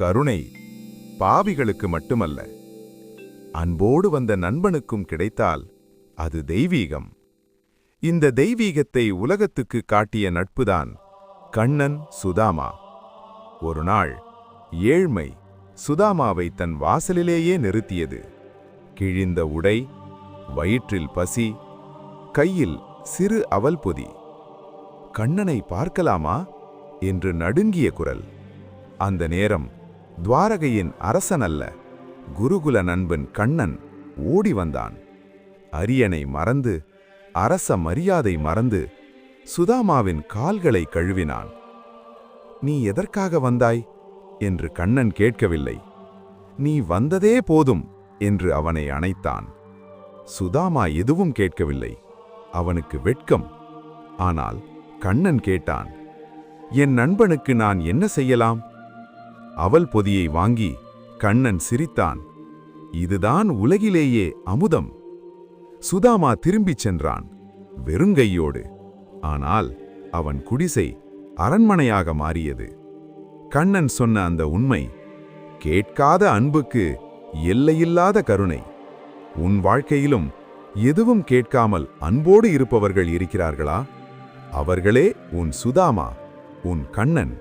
கருணை பாவிகளுக்கு மட்டுமல்ல. அன்போடு வந்த நண்பனுக்கும் கிடைத்தால் அது தெய்வீகம். இந்த தெய்வீகத்தை உலகத்துக்கு காட்டிய நட்புதான் கண்ணன் சுதாமா. ஒரு நாள் ஏழ்மை சுதாமாவை தன் வாசலிலேயே நிறுத்தியது. கிழிந்த உடை வயிற்றில் பசி கையில் சிறு அவல் பொதி. கண்ணனை பார்க்கலாமா? என்று நடுங்கிய குரல். அந்த நேரம் துவாரகையின் அரசன் அல்ல குருகுல நண்பன் கண்ணன் ஓடி வந்தான். அரியணை மறந்து அரச மரியாதை மறந்து சுதாமாவின் கால்களை கழுவினான். நீ எதற்காக வந்தாய்? என்று கண்ணன் கேட்கவில்லை. நீ வந்ததே போதும் என்று அவனை அணைத்தான். சுதாமா எதுவும் கேட்கவில்லை. அவனுக்கு வெட்கம். ஆனால் கண்ணன் கேட்டான் என் நண்பனுக்கு நான் என்ன செய்யலாம்? அவல் பொதியை வாங்கி கண்ணன் சிரித்தான். இதுதான் உலகிலேயே அமுதம். சுதாமா திரும்பிச் சென்றான் வெறுங்கையோடு. ஆனால் அவன் குடிசை அரண்மனையாக மாறியது. கண்ணன் சொன்ன அந்த உண்மை கேட்காத அன்புக்கு எல்லையில்லாத கருணை. உன் வாழ்க்கையிலும் எதுவும் கேட்காமல் அன்போடு இருப்பவர்கள் இருக்கிறார்களா? அவர்களே உன் சுதாமா உன் கண்ணன்.